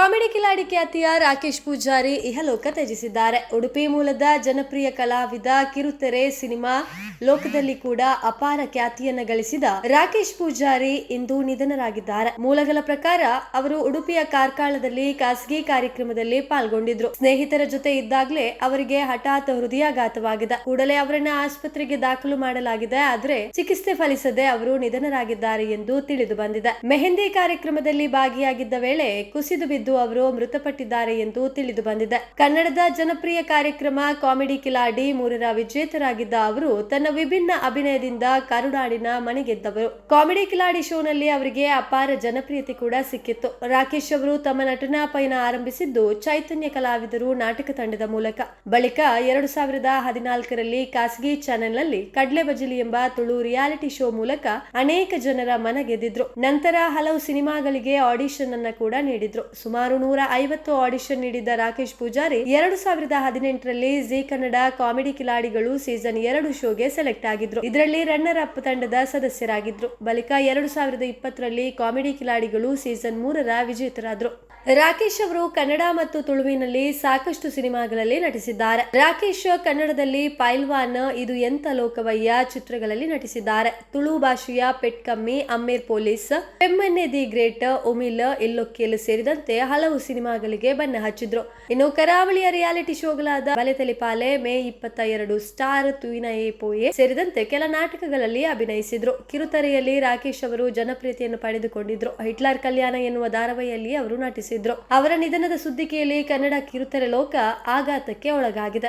Comedy Kiladi ಖ್ಯಾತಿಯ ರಾಕೇಶ್ ಪೂಜಾರಿ ಇಹಲೋಕ ತ್ಯಜಿಸಿದ್ದಾರೆ. ಉಡುಪಿ ಮೂಲದ ಜನಪ್ರಿಯ ಕಲಾವಿದ ಕಿರುತೆರೆ ಸಿನಿಮಾ ಲೋಕದಲ್ಲಿ ಕೂಡ ಅಪಾರ ಖ್ಯಾತಿಯನ್ನ ಗಳಿಸಿದ ರಾಕೇಶ್ ಪೂಜಾರಿ ಇಂದು ನಿಧನರಾಗಿದ್ದಾರೆ. ಮೂಲಗಳ ಪ್ರಕಾರ ಅವರು ಉಡುಪಿಯ ಕಾರ್ಕಳದಲ್ಲಿ ಖಾಸಗಿ ಕಾರ್ಯಕ್ರಮದಲ್ಲಿ ಪಾಲ್ಗೊಂಡಿದ್ರು. ಸ್ನೇಹಿತರ ಜೊತೆ ಇದ್ದಾಗಲೇ ಅವರಿಗೆ ಹಠಾತ್ ಹೃದಯಾಘಾತವಾಗಿದೆ. ಕೂಡಲೇ ಅವರನ್ನ ಆಸ್ಪತ್ರೆಗೆ ದಾಖಲು ಮಾಡಲಾಗಿದೆ. ಆದರೆ ಚಿಕಿತ್ಸೆ ಫಲಿಸದೆ ಅವರು ನಿಧನರಾಗಿದ್ದಾರೆ ಎಂದು ತಿಳಿದು ಬಂದಿದೆ. ಮೆಹಂದಿ ಕಾರ್ಯಕ್ರಮದಲ್ಲಿ ಭಾಗಿಯಾಗಿದ್ದ ವೇಳೆ ಕುಸಿದು ಬಿದ್ದು ಅವರು ಮೃತಪಟ್ಟಿದ್ದಾರೆ ಎಂದು ತಿಳಿದು ಬಂದಿದೆ. ಕನ್ನಡದ ಜನಪ್ರಿಯ ಕಾರ್ಯಕ್ರಮ ಕಾಮಿಡಿ ಕಿಲಾಡಿ ಮೂರರ ವಿಜೇತರಾಗಿದ್ದ ಅವರು ತನ್ನ ವಿಭಿನ್ನ ಅಭಿನಯದಿಂದ ಕರುನಾಡಿನ ಮನೆಗೆದ್ದವರು ಕಾಮಿಡಿ ಕಿಲಾಡಿ ಶೋನಲ್ಲಿ ಅವರಿಗೆ ಅಪಾರ ಜನಪ್ರಿಯತೆ ಕೂಡ ಸಿಕ್ಕಿತ್ತು. ರಾಕೇಶ್ ಅವರು ತಮ್ಮ ನಟನಾ ಪಯಣ ಆರಂಭಿಸಿದ್ದು ಚೈತನ್ಯ ಕಲಾವಿದರು ನಾಟಕ ತಂಡದ ಮೂಲಕ. ಬಳಿಕ ಎರಡು ಸಾವಿರದ ಹದಿನಾಲ್ಕರಲ್ಲಿ ಖಾಸಗಿ ಚಾನೆಲ್ನಲ್ಲಿ ಕಡ್ಲೆ ಬಜಲಿ ಎಂಬ ತುಳು ರಿಯಾಲಿಟಿ ಶೋ ಮೂಲಕ ಅನೇಕ ಜನರ ಮನ ಗೆದ್ದಿದ್ರು. ನಂತರ ಹಲವು ಸಿನಿಮಾಗಳಿಗೆ ಆಡಿಷನ್ ಅನ್ನ ಕೂಡ ನೀಡಿದ್ರು. ಸುಮಾರು ನೂರ ಐವತ್ತು ಆಡಿಷನ್ ನೀಡಿದ್ದ ರಾಕೇಶ್ ಪೂಜಾರಿ ಎರಡು ಸಾವಿರದ ಹದಿನೆಂಟರಲ್ಲಿ Zee Kannada Comedy Khiladigalu season ಎರಡು ಶೋಗೆ ಸೆಲೆಕ್ಟ್ ಆಗಿದ್ರು. ಇದರಲ್ಲಿ ರನ್ನರ್ ಅಪ್ ತಂಡದ ಸದಸ್ಯರಾಗಿದ್ರು. ಬಳಿಕ ಎರಡು ಸಾವಿರದ ಇಪ್ಪತ್ತರಲ್ಲಿ ಕಾಮಿಡಿ ಕಿಲಾಡಿಗಳು ಸೀಸನ್ ಮೂರರ ವಿಜೇತರಾದ್ರು. ರಾಕೇಶ್ ಅವರು ಕನ್ನಡ ಮತ್ತು ತುಳುವಿನಲ್ಲಿ ಸಾಕಷ್ಟು ಸಿನಿಮಾಗಳಲ್ಲಿ ನಟಿಸಿದ್ದಾರೆ. ರಾಕೇಶ್ ಕನ್ನಡದಲ್ಲಿ ಪೈಲ್ವಾನ್, ಇದು ಎಂತ ಲೋಕವಯ್ಯ ಚಿತ್ರಗಳಲ್ಲಿ ನಟಿಸಿದ್ದಾರೆ. ತುಳು ಭಾಷೆಯ Pet Kammi Ammer police Pemmanne the great ಒಮಿಲ್ Ilokkelu ಸೇರಿದಂತೆ ಹಲವು ಸಿನಿಮಾಗಳಿಗೆ ಬಣ್ಣ ಹಚ್ಚಿದ್ರು. ಇನ್ನು ಕರಾವಳಿಯ ರಿಯಾಲಿಟಿ ಶೋಗಳಾದ ಬಲೆ ತಲಿಪಾಲೆ ಮೇ ಇಪ್ಪತ್ತ ಎರಡು ಸ್ಟಾರ್ ತುವಿನ ಎ ಪೋಯೆ ಸೇರಿದಂತೆ ಕೆಲ ನಾಟಕಗಳಲ್ಲಿ ಅಭಿನಯಿಸಿದ್ರು. ಕಿರುತೆರೆಯಲ್ಲಿ ರಾಕೇಶ್ ಅವರು ಜನಪ್ರಿಯತೆಯನ್ನು ಪಡೆದುಕೊಂಡಿದ್ರು. ಹಿಟ್ಲರ್ ಕಲ್ಯಾಣ ಎನ್ನುವ ಧಾರಾವಾಹಿಯಲ್ಲಿ ಅವರು ನಟಿಸಿದ್ರು. ಅವರ ನಿಧನದ ಸುದ್ದಿ ಕೇಳಿ ಕನ್ನಡ ಕಿರುತೆರೆ ಲೋಕ ಆಘಾತಕ್ಕೆ ಒಳಗಾಗಿದೆ.